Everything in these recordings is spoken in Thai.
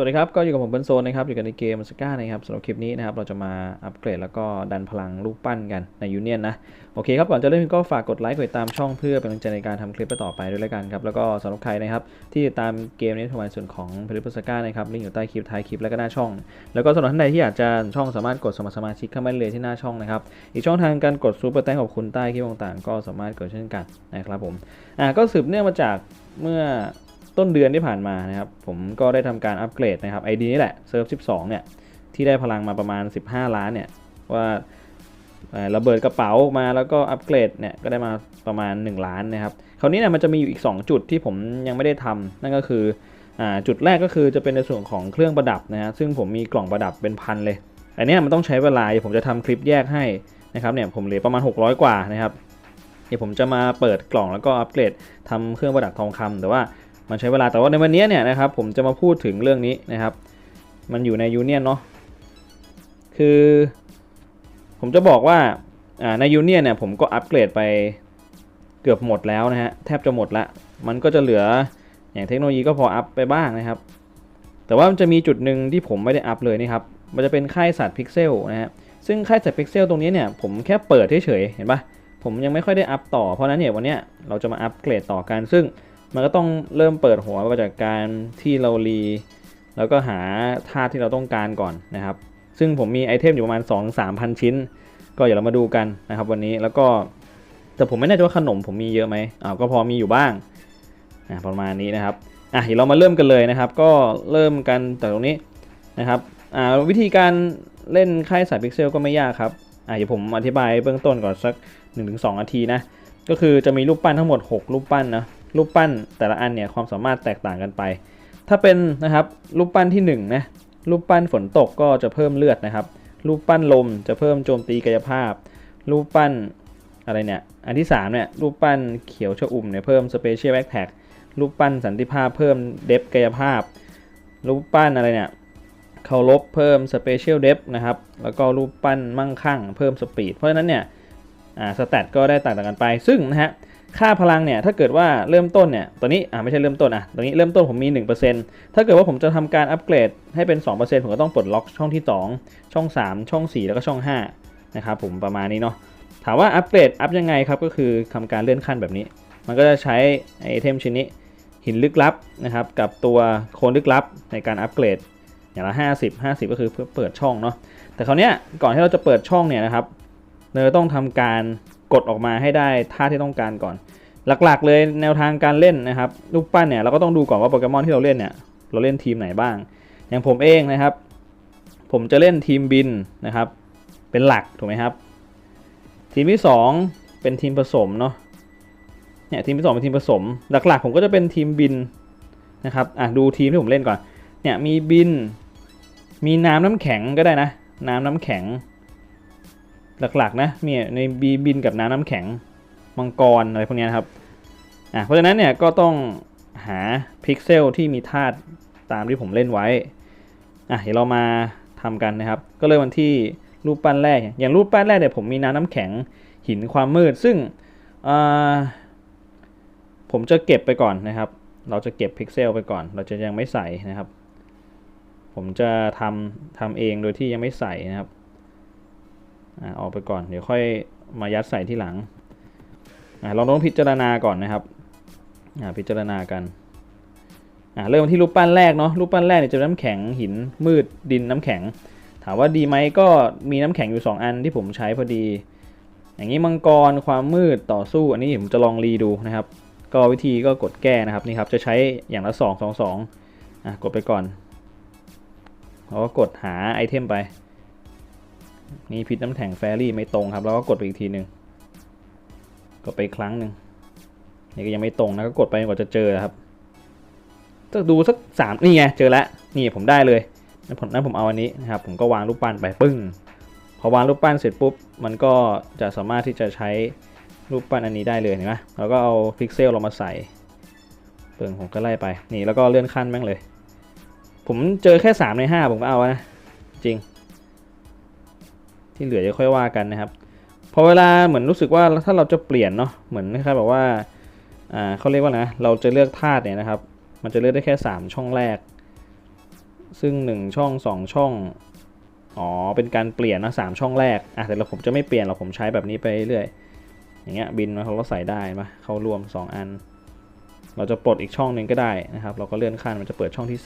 วัสดีครับ ก็อยู่กับผมเบนโซนนะครับ อยู่กันในเกมสก้านะครับสำหรับคลิปนี้นะครับ เราจะมาอัปเกรดแล้วก็ดันพลังรูปปั้นกันในยูเนียนนะ โอเคครับ ก่อนจะเริ่มก็ฝากกดไลค์กดติดตามช่องเพื่อเป็นกำลังใจในการทำคลิปต่อไปด้วยแล้วกันครับ แล้วก็สำหรับใครนะครับ ที่ติดตามเกมนี้ทวายส่วนของผลิตภัณฑ์สก้านะครับ ลิงก์อยู่ใต้คลิปท้ายคลิปแล้วก็หน้าช่อง แล้วก็สำหรับท่านใดที่อยากจะช่องสามารถกดสมัครสมาชิกเข้ามาเลยที่หน้าช่องนะครับ อีกช่องทางการกดซูเปอร์แตงขอบคุณใต้คลิปต่างๆ ก็สามารถกดเช่นกันนะครับผมอ่าก็สืบเนื่องมาจากเมื่อ ต้นเดือนที่ผ่านมานะครับ ผมก็ได้ทำการอัปเกรดนะครับ ID นี่แหละเซิร์ฟ12 เนี่ย ที่ได้พลังมาประมาณ 15 ล้านเนี่ย ว่าระเบิดกระเป๋ามาแล้วก็อัปเกรดเนี่ย ก็ได้มาประมาณ 1 ล้านนะครับ คราวนี้เนี่ยมันจะมีอยู่อีก 2 จุดที่ผมยังไม่ได้ทำนั่นก็คืออจุดแรกก็คือจะเป็นในส่วนของเครื่องประดับนะฮะซึ่งผมมีกล่องประดับเป็นพันเลย อันนี้มันต้องใช้เวลาผมจะทำคลิปแยกให้นะครับเนี่ยผมเหลือประมาณ 600 กว่านะครับเดี๋ยวผมจะมาเปิดกล่องแล้วก็อัปเกรดทำเครื่องประดับทองคำแต่ว่า มันใช้เวลาแต่ว่าในวันนี้เนี่ยนะครับผมจะมาพูดถึงเรื่องนี้นะครับ มันอยู่ในยูเนียนเนาะคือผมจะบอกว่าในยูเนียนเนี่ยผมก็อัปเกรดไปเกือบหมดแล้วนะฮะแทบจะหมดละมันก็จะเหลืออย่างเทคโนโลยีก็พออัพไปบ้างนะครับ แต่ว่ามันจะมีจุดหนึ่งที่ผมไม่ได้อัพเลยนี่ครับมันจะเป็นค่ายสัตว์พิกเซลนะฮะซึ่งค่ายสัตว์พิกเซลตรงนี้เนี่ยผมแค่เปิดเฉยๆเห็นปะผมยังไม่ค่อยได้อัพต่อเพราะนั้นเนี่ยวันนี้เราจะมาอัปเกรดต่อกันซึ่ง มันก็ต้องเริ่มเปิดหัวมาจากการที่เรารีแล้วก็หาธาตุที่เราต้องการก่อนนะครับ ซึ่งผมมีไอเทมอยู่ประมาณ 2-3พันชิ้น ก็เดี๋ยวเรามาดูกันนะครับ วันนี้แล้วก็แต่ผมไม่แน่ใจว่าขนมผมมีเยอะไหมอ้าวก็พอมีอยู่บ้างนะประมาณนี้นะครับอะเดี๋ยวเรามาเริ่มกันเลยนะครับ ก็เริ่มกันแต่ตรงนี้นะครับอ่าวิธีการเล่นค่ายสายพิกเซลก็ไม่ยากครับอะเดี๋ยวผมอธิบายเบื้องต้นก่อนสัก 1-2นาทีนะก็คือจะมีรูปปั้นทั้งหมด 6 รูปปั้นนะ รูปปั้นแต่ละอันเนี่ยความสามารถแตกต่างกันไป ถ้าเป็นนะครับรูปปั้นที่1นะรูปปั้นฝนตกก็จะเพิ่มเลือดนะครับ รูปปั้นลมจะเพิ่มโจมตีกายภาพ รูปปั้นอะไรเนี่ยอันที่3เนี่ยรูปปั้นเขียวชอุ่มเนี่ยเพิ่มสเปเชียลแบ็คแท็กรูปปั้นสันติภาพเพิ่มเดฟกายภาพ รูปปั้นอะไรเนี่ยเคารพเพิ่มสเปเชียลเดฟนะครับแล้วก็รูปปั้นมั่งคั่ง เพิ่มสปีดเพราะฉะนั้นเนี่ยอ่าสแตทก็ได้ต่างกันไปซึ่งนะฮะ ค่าพลังเนี่ยถ้าเกิดว่าเริ่มต้นเนี่ยตัวนี้อ่าไม่ใช่เริ่มต้นอะตัวนี้เริ่มต้นผมมี 1%ถ้าเกิดว่าผมจะทำการอัปเกรดให้เป็น 2%ผมก็ต้องปลดล็อกช่องที่ 2 ช่อง 3 ช่อง 4 แล้วก็ช่อง 5 นะครับผมประมาณนี้เนาะถามว่าอัปเกรดอัพยังไงครับก็คือทำการเลื่อนขั้นแบบนี้ มันก็จะใช้ไอเทมชิ้นนี้หินลึกลับนะครับกับตัวโคนลึกลับในการอัปเกรดอย่างละ 50 50 ก็คือเพื่อเปิดช่องเนาะแต่คราวเนี้ยก่อนที่เราจะเปิดช่องเนี่ยนะครับเราต้องทำการ กดออกมาให้ได้ท่าที่ต้องการก่อน หลักๆ เลยแนวทางการเล่นนะครับลูกปั้นเนี่ยเราก็ต้องดูก่อนว่าโปเกมอนที่เราเล่นเนี่ยเราเล่นทีมไหนบ้าง อย่างผมเองนะครับ ผมจะเล่นทีมบินนะครับ เป็นหลักถูกไหมครับ ทีมที่ 2 เป็นทีมผสมเนาะเนี่ยทีมที่ 2 เป็นทีมผสม หลักๆ ผมก็จะเป็นทีมบินนะครับอะดูทีมที่ผมเล่นก่อนเนี่ยมีบิน มีน้ำน้ำแข็งก็ได้นะ น้ำน้ำแข็ง หลักๆนะมีในบีบินกับน้ำน้ำแข็งมังกรอะไรพวกนี้นะครับอะเพราะฉะนั้นเนี่ยก็ต้องหาพิกเซลที่มีธาตุตามที่ผมเล่นไว้อะเดี๋ยวเรามาทำกันนะครับ ก็เลยวันที่รูปปั้นแรก อย่างรูปปั้นแรกเนี่ยผมมีน้ำน้ำแข็งหินความมืด ซึ่งอ่าผมจะเก็บไปก่อนนะครับ เราจะเก็บพิกเซลไปก่อน เราจะยังไม่ใส่นะครับ ผมจะทำทำเองโดยที่ยังไม่ใส่นะครับ อ่าออกไปก่อน เดี๋ยวค่อยมายัดใส่ที่หลังอ่าเราต้องพิจารณาก่อนนะครับอ่าพิจารณากันอ่าเริ่มที่รูปปั้นแรกเนาะรูปปั้นแรกเนี่ยจะเป็นน้ำแข็งหินมืดดินน้ำแข็ง ถามว่าดีไหมก็มีน้ำแข็งอยู่ 2 อันที่ผมใช้พอดี อย่างนี้มังกรความมืดต่อสู้ อันนี้ผมจะลองรีดูนะครับ ก็วิธีก็กดแก้นะครับนี่ครับจะใช้อย่างละ2 2 2อะกดไปก่อนแล้วก็กดหาไอเทมไป นี่พิษน้ำแข็งแฟรี่ไม่ตรงครับ แล้วก็กดไปอีกทีหนึ่งกดไปครั้งหนึ่งนี่ก็ยังไม่ตรงนะก็กดไปกว่าจะเจอครับจะดูสักสามนี่ไงเจอแล้วนี่ผมได้เลยนั้นผมนั้นผมเอาอันนี้นะครับผมก็วางรูปปั้นไปปึ้งพอวางรูปปั้นเสร็จปุ๊บมันก็จะสามารถที่จะใช้รูปปั้นอันนี้ได้เลยเห็นไหมแล้วก็เอาพิกเซลเรามาใส่เปิงผมก็ไล่ไปนี่แล้วก็เลื่อนขั้นแม่งเลย ผมเจอแค่ 3 ใน 5 ผมก็เอานะจริง ที่เหลือจะค่อยว่ากันนะครับพอเวลาเหมือนรู้สึกว่าถ้าเราจะเปลี่ยนเนาะเหมือนนะครับแบบว่าอ่าเขาเรียกว่านะเราจะเลือกธาตุเนี่ยนะครับ มันจะเลือกได้แค่ 3 ช่องแรก ซึ่ง 1 ช่อง 2 ช่องอ๋อเป็นการเปลี่ยนนะสามช่องแรกอะแต่เราผมจะไม่เปลี่ยนเราผมใช้แบบนี้ไปเรื่อยอย่างเงี้ยบินมาเขาก็ใส่ได้มาเขารวม 2 อัน เราจะปลดอีกช่องหนึ่งก็ได้นะครับ เราก็เลื่อนขั้นมันจะเปิดช่องที่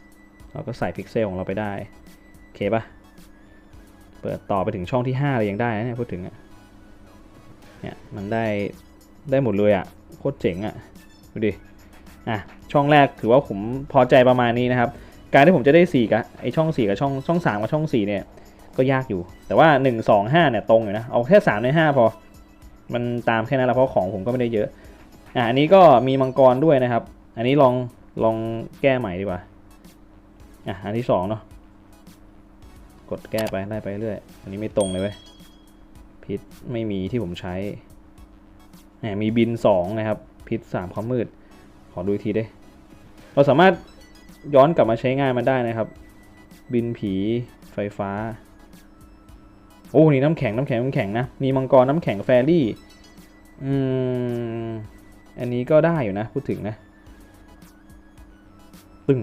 3 เราก็ใส่พิกเซลของเราไปได้โอเคปะ เปิดต่อไปถึงช่องที่5เลยยังได้นะเนี่ยพูดถึงอะเนี่ยมันได้ได้หมดเลยอะโคตรเจ๋งอะดูดิอะช่องแรกถือว่าผมพอใจประมาณนี้นะครับ การที่ผมจะได้4กับไอช่อง 4 กับช่องช่อง 3 กับช่อง 4 เนี่ยก็ยากอยู่ แต่ว่า 1 2 5เนี่ยตรงอยู่นะเอาแค่3ใน5พอมันตามแค่นั้นละเพราะของผมก็ไม่ได้เยอะอะอันนี้ก็มีมังกรด้วยนะครับ อันนี้ลองลองแก้ใหม่ดีกว่าอะอันที่สองเนาะ กดแก้ไปได้ไปเรื่อยอันนี้ไม่ตรงเลยเว้ยพิษไม่มีที่ผมใช้แหมมีบิน 2 นะครับ พิษ 3 ความมืด ขอดูอีกทีได้ เราสามารถย้อนกลับมาใช้งานมันได้นะครับ บินผีไฟฟ้า โอ้นี่น้ำแข็งน้ำแข็งน้ำแข็งนะ มีมังกรน้ำแข็งแฟรี่ อืม อันนี้ก็ได้อยู่นะ พูดถึงนะ ตึง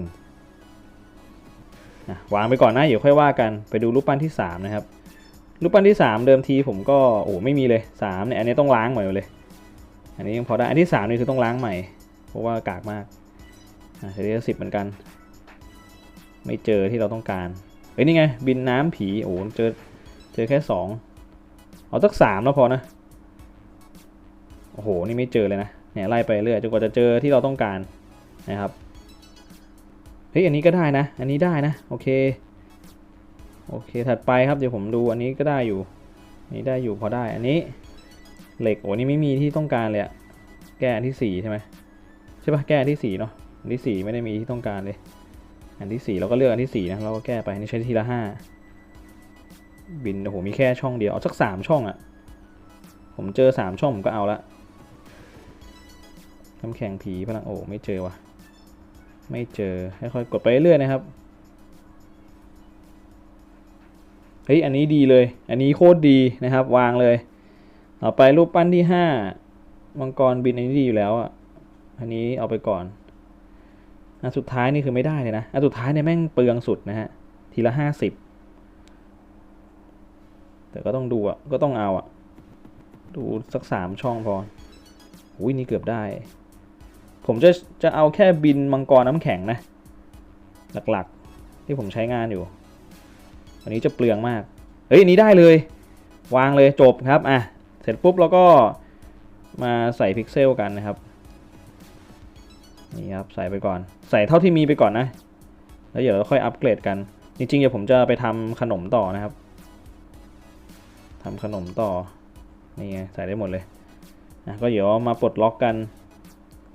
นะวางไปก่อนนะเดี๋ยวค่อยว่ากันไปดูรูปปั้นที่ 3 นะครับ รูปปั้นที่ 3 เดิมทีผมก็โอ้ไม่มีเลย3เนี่ยอันนี้ต้องล้างใหม่เลย อันนี้ยังพอได้อันที่ 3 นี่คือต้องล้างใหม่ เพราะว่ากากมากอะเฉลี่ยสิบเหมือนกัน ไม่เจอที่เราต้องการเฮ้ยนี่ไงบินน้ำผีโอ้เจอเจอแค่ 2 เอาสักสามแล้วพอนะโอ้โหนี่ไม่เจอเลยนะเนี่ยไล่ไปเรื่อยจนกว่าจะเจอที่เราต้องการนะครับ ฮ้ยอันนี้ก็ได้นะ อันนี้ได้นะ โอเค โอเค ถัดไปครับ เดี๋ยวผมดูอันนี้ก็ได้อยู่นนี้ได้อยู่พอได้ อันนี้ เหล็ก โอ้นี่ไม่มีที่ต้องการเลยอะแก้อันที่สี่ใช่ไหมใช่ปะแก้อันที่สี่เนาะ อันที่สี่ไม่ได้มีที่ต้องการเลย อันที่สี่เราก็เลือกอันที่สี่นะ เราก็แก้ไป อันนี้ใช้ทีละห้าบิน โอ้โห มีแค่ช่องเดียว เอาสักสามช่องอะผมเจอสามช่องผมก็เอาละน้ำแข็งผีพลังโอ้ไม่เจอว่ะ ไม่เจอค่อยๆกดไปเรื่อยนะครับ เฮ้ย อันนี้ดีเลย อันนี้โคตรดีนะครับ วางเลย ต่อไปรูปปั้นที่ห้ามังกรบินอันนี้ดีอยู่แล้วอะ อันนี้เอาไปก่อน อันสุดท้ายนี่คือไม่ได้เลยนะ อันสุดท้ายเนี่ยแม่งเปลืองสุดนะฮะ ทีละห้าสิบ แต่ก็ต้องดูอะ ก็ต้องเอาอะ ดูสักสามช่องพอ อุ้ยนี่เกือบได้ ผมจะจะเอาแค่บินมังกรน้ำแข็งนะ หลักๆ ที่ผมใช้งานอยู่ อันนี้จะเปลืองมาก เฮ้ยนนี้ได้เลย วางเลยจบครับอะเสร็จปุ๊บเราก็มาใส่พิกเซลกันนะครับนี่ครับใส่ไปก่อน ใส่เท่าที่มีไปก่อนนะ แล้วเดี๋ยวเราค่อยอัปเกรดกัน จริงๆเดี๋ยวผมจะไปทำขนมต่อนะครับทำขนมต่อนี่ไงใส่ได้หมดเลยนะก็เดี๋ยวมาปลดล็อกกัน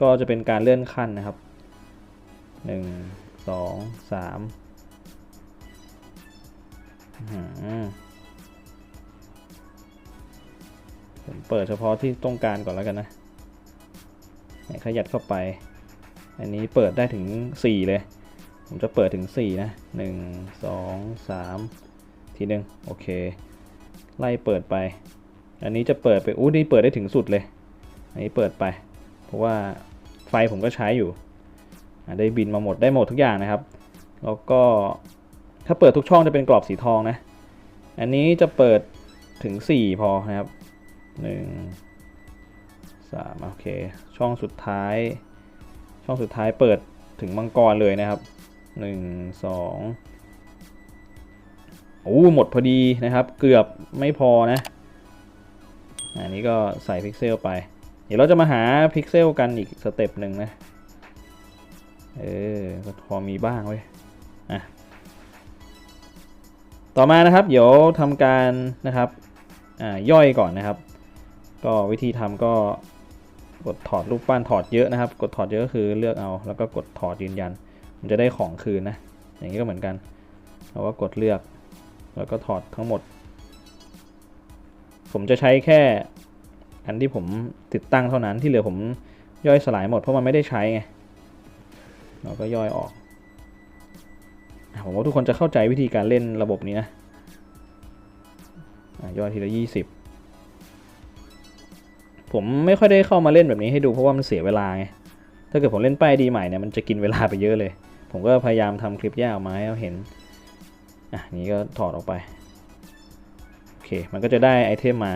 ก็จะเป็นการเลื่อนขั้นนะครับหนึ่งสองสามผมเปิดเฉพาะที่ต้องการก่อนแล้วกันนะนขยัดเข้าไป อันนี้เปิดได้ถึง 4 เลย ผมจะเปิดถึง 4 นะ 1 2 3 ทีหนึ่งโอเค ไล่เปิดไป อันนี้จะเปิดไปอู้นี่เปิดได้ถึงสุดเลย อันนี้เปิดไป เพราะว่า ไฟผมก็ใช้อยู่ ได้บินมาหมดได้หมดทุกอย่างนะครับ แล้วก็ถ้าเปิดทุกช่องจะเป็นกรอบสีทองนะ อันนี้จะเปิดถึง 4 พอนะครับ 1 3 โอเค ช่องสุดท้าย ช่องสุดท้ายเปิดถึงมังกรเลยนะครับ 1 2โอ้หมดพอดีนะครับ เกือบไม่พอนะ อันนี้ก็ใส่พิกเซลไป ดี๋ยวเราจะมาหาพิกเซลกันอีกสเต็ปหนึ่งนะ เออก็พอมีบ้างเว้ยอะต่อมานะครับ เดี๋ยวทำการนะครับอ่าย่อยก่อนนะครับ ก็วิธีทำก็กดถอดรูปปั้นถอดเยอะนะครับ กดถอดเยอะก็คือเลือกเอาแล้วก็กดถอดยืนยัน มันจะได้ของคืนนะ อย่างนี้ก็เหมือนกันเราก็กดเลือกแล้วก็ถอดทั้งหมด ผมจะใช้แค่ อันที่ผมติดตั้งเท่านั้นที่เหลือผมย่อยสลายหมดเพราะมันไม่ได้ใช้ไงเราก็ย่อยออกผมว่าทุกคนจะเข้าใจวิธีการเล่นระบบนี้นะย่อยทีละยี่สิบผมไม่ค่อยได้เข้ามาเล่นแบบนี้ให้ดูเพราะว่ามันเสียเวลาไงถ้าเกิดผมเล่นป้ายดีใหม่เนี่ยมันจะกินเวลาไปเยอะเลย ผมก็พยายามทำคลิปแยกออกมาให้เราเห็นอะนี้ก็ถอดออกไปโอเคมันก็จะได้ไอเทมมา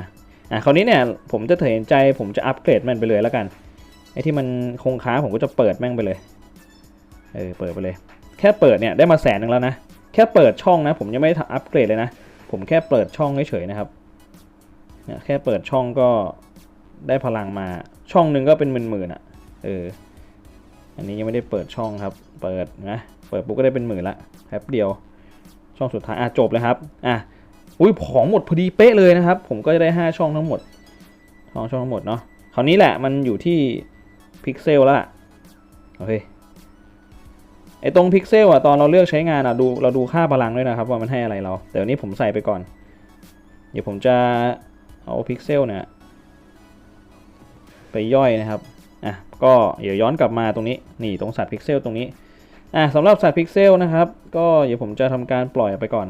อะคราวนี้เนี่ยผมจะเห็นใจผมจะอัปเกรดมันไปเลยแล้วกันไอ้ที่มันคงค้างผมก็จะเปิดแม่งไปเลยเออเปิดไปเลย แค่เปิดเนี่ยได้มาแสนหนึ่งแล้วนะแค่เปิดช่องนะ ผมยังไม่อัปเกรดเลยนะ ผมแค่เปิดช่องเฉยๆนะครับเนี่ยแค่เปิดช่องก็ได้พลังมาช่องหนึ่งก็เป็นหมื่นๆอะเอออันนี้ยังไม่ได้เปิดช่องครับ เปิดนะ เปิดปุ๊บก็ได้เป็นหมื่นละแป๊บเดียว ช่องสุดท้ายอะจบเลยครับ อะ อุ้ยของหมดพอดีเป๊ะเลยนะครับ ผมก็จะได้ 5 ช่องทั้งหมดช่องช่องทั้งหมดเนาะคราวนี้แหละมันอยู่ที่พิกเซลแล้วล่ะโอเคไอตรงพิกเซลอะตอนเราเลือกใช้งานอะดูเราดูค่าพลังด้วยนะครับ ว่ามันให้อะไรเรา แต่วันนี้ผมใส่ไปก่อน เดี๋ยวผมจะเอาพิกเซลเนี่ยไปย่อยนะครับอะก็เดี๋ยวย้อนกลับมาตรงนี้นี่ตรงสัตว์พิกเซลตรงนี้อะสำหรับสัตว์พิกเซลนะครับ ก็เดี๋ยวผมจะทำการปล่อยไปก่อน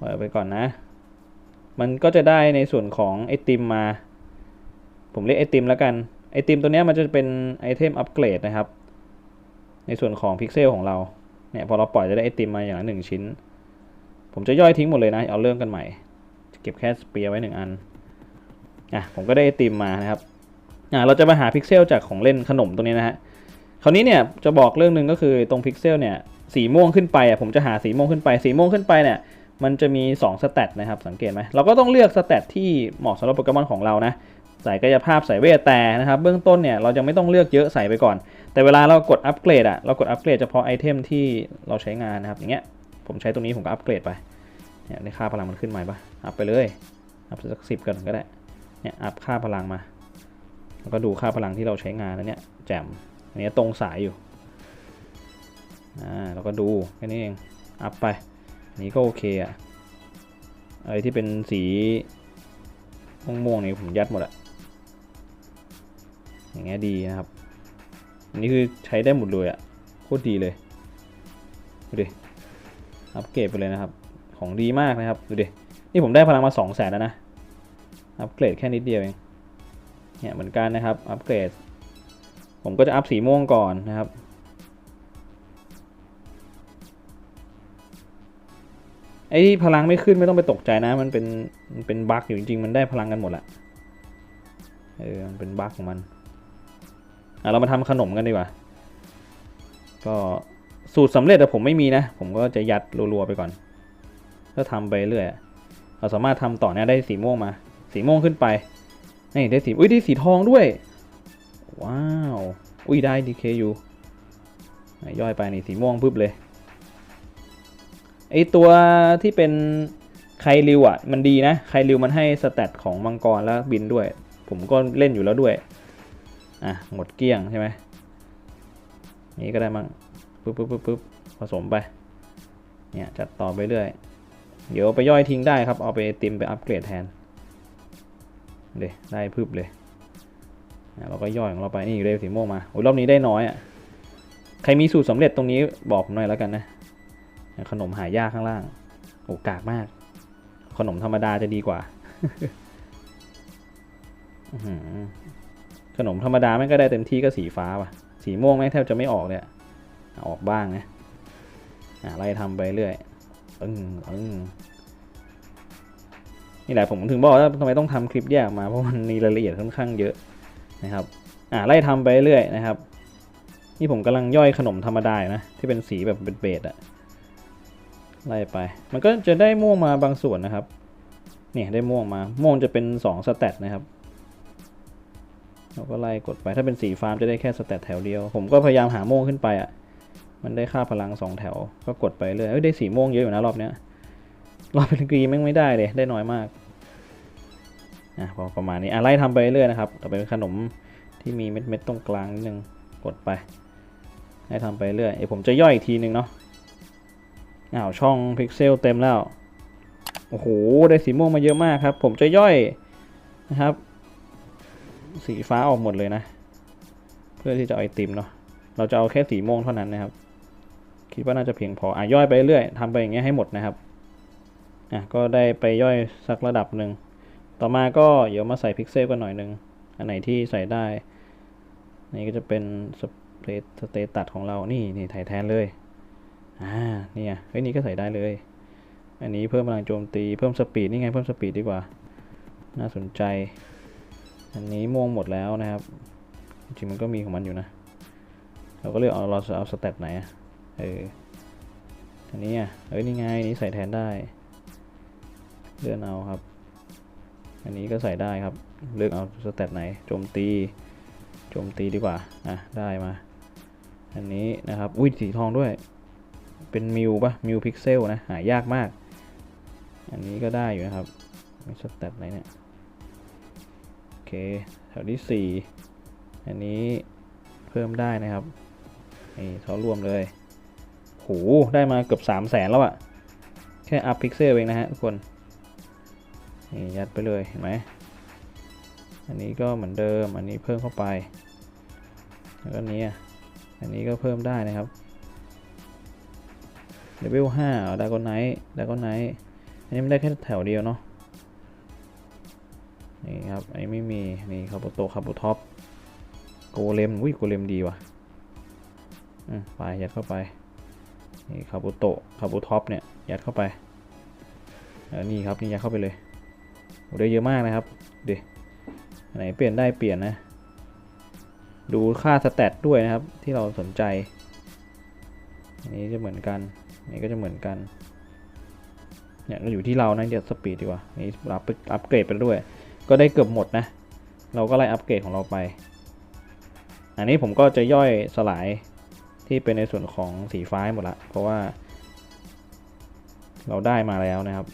ปล่อยไปก่อนนะ มันก็จะได้ในส่วนของไอติมมา ผมเรียกไอติมแล้วกัน ไอติมตัวนี้มันจะเป็นไอเทมอัปเกรดนะครับ ในส่วนของพิกเซลของเรา เนี่ยพอเราปล่อยจะได้ไอติมมาอย่างละหนึ่งชิ้น ผมจะย่อยทิ้งหมดเลยนะ เอาเริ่มกันใหม่ เก็บแค่สเปียร์ไว้หนึ่งอัน อะผมก็ได้ไอติมมานะครับ อะเราจะมาหาพิกเซลจากของเล่นขนมตรงนี้นะฮะ คราวนี้เนี่ยจะบอกเรื่องหนึ่งก็คือตรงพิกเซลเนี่ยสีม่วงขึ้นไปอะผมจะหาสีม่วงขึ้นไป สีม่วงขึ้นไปเนี่ย มันจะมี2สเตตนะครับสังเกตไหมเราก็ต้องเลือกสเตตที่เหมาะสำหรับโปเกมอนของเรานะใส่กายภาพใส่เวทแต่นะครับเบื้องต้นเนี่ยเรายังไม่ต้องเลือกเยอะใส่ไปก่อน แต่เวลาเรากดอัปเกรดอะเรากดอัปเกรดเฉพาะไอเทมที่เราใช้งานนะครับอย่างเงี้ยผมใช้ตรงนี้ผมก็อัปเกรดไปเนี่ยในค่าพลังมันขึ้นใหมาปะอัพไปเลยอัพสักสิบกันก็ได้เนี่ยอัพค่าพลังมา แล้วก็ดูค่าพลังที่เราใช้งานแล้วเนี่ยแจ่มอันนี้ตรงสายอยู่อ่าเราก็ดูแค่นี้เองอัพไป นี้ก็โอเคอะอะไรที่เป็นสีม่วงๆนี่ผมยัดหมดอะอย่างเงี้ยดีนะครับ อันนี้คือใช้ได้หมดเลยอะโคตรดีเลย ดูดิ อัปเกรดไปเลยนะครับ ของดีมากนะครับ ดูดิ นี่ผมได้พลังมา2 0 0แสนแล้วนะ อัปเกรดแค่นิดเดียวเอง เนี่ยเหมือนกันนะครับ อัปเกรด ผมก็จะอัพสีม่วงก่อนนะครับ ไอ้ที่พลังไม่ขึ้นไม่ต้องไปตกใจนะ มันเป็นมันเป็นบั๊กอยู่จริงๆ มันได้พลังกันหมดแหละเออมันเป็นบั๊กของมันอะเรามาทำขนมกันดีกว่า ก็สูตรสำเร็จแต่ผมไม่มีนะ ผมก็จะยัดรัวๆไปก่อน ก็ทำไปเรื่อยเราสามารถทำต่อเนี่ยได้สีม่วงมา สีม่วงขึ้นไปนี่ได้สีอุ้ยได้สีทองด้วย ว้าว อุ้ยได้ DKU อะย่อยไปนี่สีม่วงปึ๊บเลย ไอตัวที่เป็นไคริวอะมันดีนะไคริวมันให้สแตทของมังกรแล้วบินด้วย ผมก็เล่นอยู่แล้วด้วย อะ หมดเกลี้ยงใช่ไหมนี่ก็ได้มั่งปึ๊บปึ๊บปึ๊บปึ๊บผสมไป เนี่ย จัดต่อไปเรื่อย เดี๋ยวไปย่อยทิ้งได้ครับ เอาไปติมไปอัปเกรดแทนเดยได้พึบเลยอะเราก็ย่อยของเราไป นี่ได้สีม่วงมาโอ้ยรอบนี้ได้น้อยอะ ใครมีสูตรสำเร็จตรงนี้บอกผมหน่อยแล้วกันนะ ขนมหายากข้างล่าง โอ้กากมาก ขนมธรรมดาจะดีกว่า ขนมธรรมดาแม่งก็ได้เต็มที่ก็สีฟ้าว่ะ สีม่วงแม่งแทบจะไม่ออกเลยอออกบ้างนะไล่ทำไปเรื่อยอึ้งอึ้งนี่แหละผมถึงบอกว่าทำไมต้องทำคลิปแยกออกมาเพราะมันมีรายละเอียดค่อนข้างเยอะนะครับอะไล่ทำไปเรื่อยนะครับ นี่ผมกำลังย่อยขนมธรรมดานะที่เป็นสีแบบเบ็ดๆอะ ไล่ไป มันก็จะได้ม่วงมาบางส่วนนะครับ เนี่ยได้ม่วงมา ม่วงจะเป็น2สแตทนะครับ เราก็ไล่กดไป ถ้าเป็นสีฟ้าจะได้แค่สแตทแถวเดียว ผมก็พยายามหาม่วงขึ้นไปอะ มันได้ค่าพลังสองแถว ก็กดไปเรื่อยเอ้ยได้สีม่วงเยอะอยู่นะรอบเนี้ย รอบเป็นกรีแม่งไม่ได้เลย ได้น้อยมากอะพอประมาณนี้อะไล่ทำไปเรื่อยนะครับ ต่อไปเป็นขนมที่มีเม็ดๆตรงกลางนิดนึง กดไปไล่ทำไปเรื่อยเดี๋ยวผมจะย่อยอีกทีนึงเนาะ อ้าวช่องพิกเซลเต็มแล้ว โอ้โห ได้สีม่วงมาเยอะมากครับ ผมจะย่อยนะครับ สีฟ้าออกหมดเลยนะ เพื่อที่จะเอาไอติมเนาะเราจะเอาแค่สีม่วงเท่านั้นนะครับ คิดว่าน่าจะเพียงพออะย่อยไปเรื่อยทำไปอย่างเงี้ยให้หมดนะครับอะก็ได้ไปย่อยสักระดับหนึ่งต่อมาก็เดี๋ยวมาใส่พิกเซลกันหน่อยหนึ่งอันไหนที่ใส่ได้นี่ก็จะเป็นสเพลทสเตตัสของเรานี่นี่ถ่ายแทนเลย อ่าเนี่ยเฮ้ยนี่ก็ใส่ได้เลย อันนี้เพิ่มพลังโจมตีเพิ่มสปีดนี่ไงเพิ่มสปีดดีกว่า น่าสนใจ อันนี้ม่วงหมดแล้วนะครับ จริงมันก็มีของมันอยู่นะ เราก็เลือกเอาเราจะเอาสเตตไหนเอออันนี้อะเอ้ยนี่ไงนี้ใส่แทนได้เลือกเอาครับ อันนี้ก็ใส่ได้ครับ เลือกเอาสเตตไหนโจมตีโจมตีดีกว่า อะ ได้มา อันนี้นะครับ อุ้ยสีทองด้วย เป็นมิวปะมิวพิกเซลนะ หายากมาก อันนี้ก็ได้อยู่นะครับมีสเตตไหนเนี่ย โอเค แถวที่สี่อันนี้เพิ่มได้นะครับ นี่เขารวมเลยโหได้มาเกือบ3 0 0แสนแล้วอะแค่อัพพิกเซลเองนะฮะทุกคน นี่ยัดไปเลยเห็นไหมอันนี้ก็เหมือนเดิม อันนี้เพิ่มเข้าไป แล้วก็นี้อันนี้ก็เพิ่มได้นะครับ เลเวลห้าดากอนไนท์ดากอนไนท์อันนี้มันได้แค่แถวเดียวเนาะนี่ครับอันนี้ไม่มีนี่คาบุโตคาบุท็อปโกเลมวิโกเลมดีว่ะอืมไปยัดเข้าไปนี่คาบุโตคาบุท็อปเนี่ยยัดเข้าไปนี่ครับนี่ยัดเข้าไปเลยโอ้ได้เยอะมากนะครับดิอันไหนเปลี่ยนได้เปลี่ยนนะ ดูค่าสแตทด้วยนะครับที่เราสนใจอันนี้จะเหมือนกัน นนี้ก็จะเหมือนกัน เนี่ยเราอยู่ที่เรานะเดี๋ยวสปีดดีกว่า นี่รับอัปเกรดไปด้วย ก็ได้เกือบหมดนะ เราก็ไล่อัปเกรดของเราไป อันนี้ผมก็จะย่อยสลายที่เป็นในส่วนของสีฟ้าให้หมดละ เพราะว่า เราได้มาแล้วนะครับ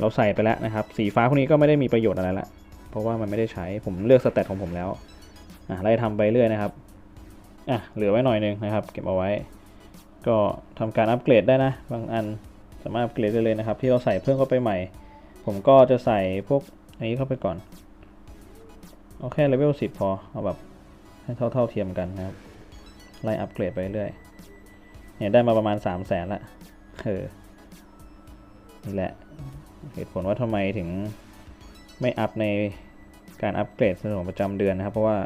เราใส่ไปแล้วนะครับ สีฟ้าพวกนี้ก็ไม่ได้มีประโยชน์อะไรละ เพราะว่ามันไม่ได้ใช้ ผมเลือกสเตตของผมแล้ว อะไล่ทำไปเรื่อยนะครับ อะเหลือไว้หน่อยหนึงนะครับ เก็บเอาไว้ ก็ทำการอัปเกรดได้นะ บางอันสามารถอัปเกรดได้เลยนะครับ ที่เราใส่เพิ่มเข้าไปใหม่ ผมก็จะใส่พวกอันนี้เข้าไปก่อนเอาแค่เลเวล10 พอ เอาแบบให้เท่าเท่าเทียมกันนะครับ ไล่อัปเกรดไปเรื่อยเนี่ยได้มาประมาณ 3 0 0แสนละเออนี่แหละเหตุผลว่าทำไมถึงไม่อัพในการอัปเกรดสนองประจำเดือนนะครับ เพราะว่า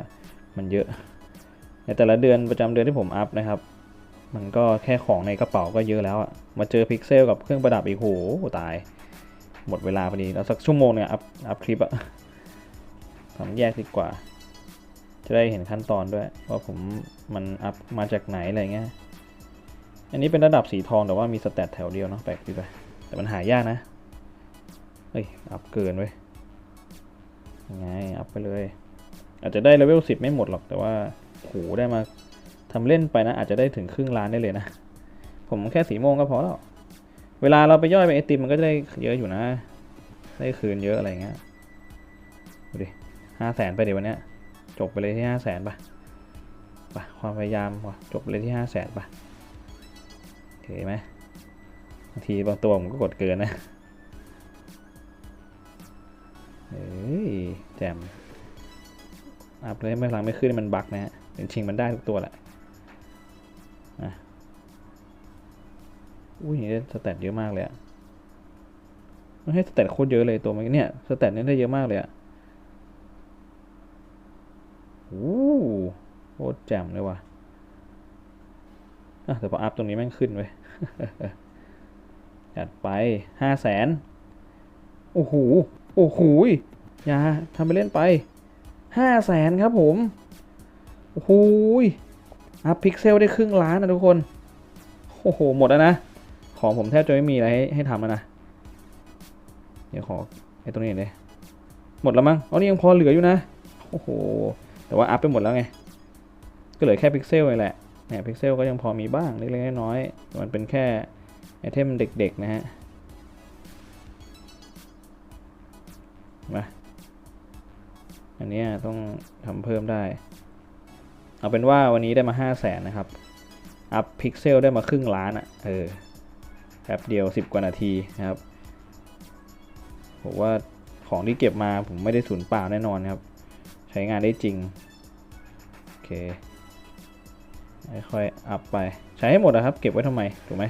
มันเยอะ ในแต่ละเดือนประจำเดือนที่ผมอัพนะครับ มันก็แค่ของในกระเป๋าก็เยอะแล้วอะมาเจอพิกเซลกับเครื่องประดับอีกโหตาย หมดเวลาพอดีแล้วสักชั่วโมงเนี่ยอัพอัพคลิปอะทำแยกดีกว่า จะได้เห็นขั้นตอนด้วย ว่าผมมันอัพมาจากไหนอะไรเงี้ยอันนี้เป็นระดับสีทองแต่ว่ามีสแตทแถวเดียวเนาะแปลกดีไปแต่มันหายากนะเฮ้ยอัพเกินเว้ยยังไงอัพไปเลย อาจจะได้เลเวล10 ไม่หมดหรอกแต่ว่าโหได้มา ทำเล่นไปนะ อาจจะได้ถึงครึ่งล้านได้เลยนะ ผมแค่สีโมงก็พอแล้ว เวลาเราไปย่อยไปไอติมมันก็จะได้เยอะอยู่นะ ได้คืนเยอะอะไรเงี้ย ดูดิห้าแสนไปเดี๋ยววันนี้จบไปเลยที่ห้าแสนป่ะป่ะ ความพยายามว่ะจบไปเลยที่ห้าแสนป่ะโอเคไหมบางทีบางตัวผมก็กดเกินนะเฮ้ยแจมอัพเลยไม่พลังไม่ขึ้นมันบักนะฮะจริงๆมันได้ทุกตัวแหละ อุ้ยนี่สแตทเยอะมากเลยอะมันให้สแตทโคตรเยอะเลยตัวมันเนี่ยสแตทนี่ได้เยอะมากเลยอะโอ้โหโคตรแจ่มเลยว่ะอะแต่พออัพตรงนี้แม่งขึ้นเว้ยจัดไปห้าแสนโอ้โห โอ้โหยอย่าทำไปเล่นไปห้าแสนครับผม โอ้โหยอัพพิกเซลได้ครึ่งล้านนะทุกคน โอ้โห หมดแล้วนะ ของผมแทบจะไม่มีอะไรให้ให้ทำแล้วนะ เดี๋ยวขอไอ้ตรงนี้เลยหมดแล้วมั้งอ๋อนี่ยังพอเหลืออยู่นะ โอ้โห แต่ว่าอัพไปหมดแล้วไง ก็เหลือแค่พิกเซลนี่แหละเนี่ยพิกเซลก็ยังพอมีบ้างเล็กๆน้อยๆมันเป็นแค่ไอเทมเด็กๆนะฮะ มา อันนี้ต้องทำเพิ่มได้ เอาเป็นว่าวันนี้ได้มา 5 0 0แสนนะครับ อัพพิกเซลได้มาครึ่งล้านอะ่ะ เออ แป๊บเดียว 10 กว่านาทีนะครับผมว่าของที่เก็บมาผมไม่ได้สูญเปล่าแน่นอนครับ ใช้งานได้จริง โอเคค่อยๆอัพไปใช้ให้หมดนะครับ เก็บไว้ทำไม ถูกไหม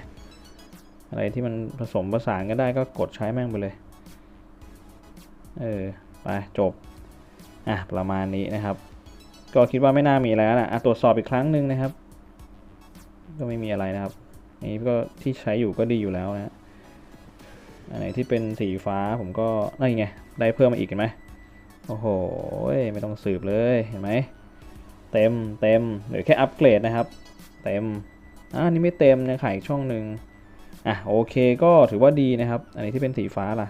อะไรที่มันผสมผสานกันได้ก็กดใช้แม่งไปเลย เออ ไป จบ อะ ประมาณนี้นะครับ ก็คิดว่าไม่น่ามีแล้วนะอะตรวจสอบอีกครั้งหนึ่งนะครับ ก็ไม่มีอะไรนะครับ นี้ก็ที่ใช้อยู่ก็ดีอยู่แล้วนะอันไหนที่เป็นสีฟ้าผมก็นั่นไงได้เพิ่มมาอีกเห็นไหมโอ้โหไม่ต้องสืบเลยเห็นไหมเต็มเต็มหลือแค่อัปเกรดนะครับ เต็มอ่าอันนี้ไม่เต็มยังขายอีกช่องหนึ่งอะโอเคก็ถือว่าดีนะครับ อันนี้ที่เป็นสีฟ้าล่ะ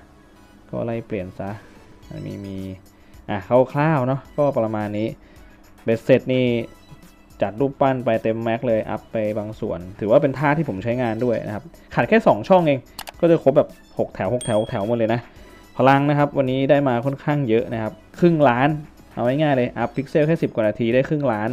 ก็ไล่เปลี่ยนซะอันนี้มีอะคร่าวๆเนาะก็ประมาณนี้เบสเสร็จนี่ จัดรูปปั้นไปเต็มแม็กเลยอัพไปบางส่วน ถือว่าเป็นท่าที่ผมใช้งานด้วยนะครับขาดแค่ 2 ช่องเอง ก็จะครบแบบ 6 แถว 6 แถว 6 แถวหมดเลยนะ พลังนะครับ วันนี้ได้มาค่อนข้างเยอะนะครับ ครึ่งล้าน เอาง่ายๆเลย อัพพิกเซลแค่ 10 กว่านาทีได้ครึ่งล้าน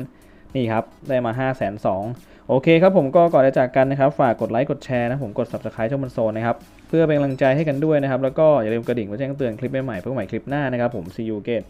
นี่ครับ ได้มา 5 2 0 0 0โอเคครับผมก็ก่อนจะจากกันนะครับ ฝากกดไลค์กดแชร์นะผมกด subscribe ช่องมันโซนนะครับเพื่อเป็นกำลังใจให้กันด้วยนะครับแล้วก็อย่าลืมกระดิ่งเพื่อแจ้งเตือนคลิปใหม่ๆเพื่อใหม่คลิปหน้านะครับผม see you again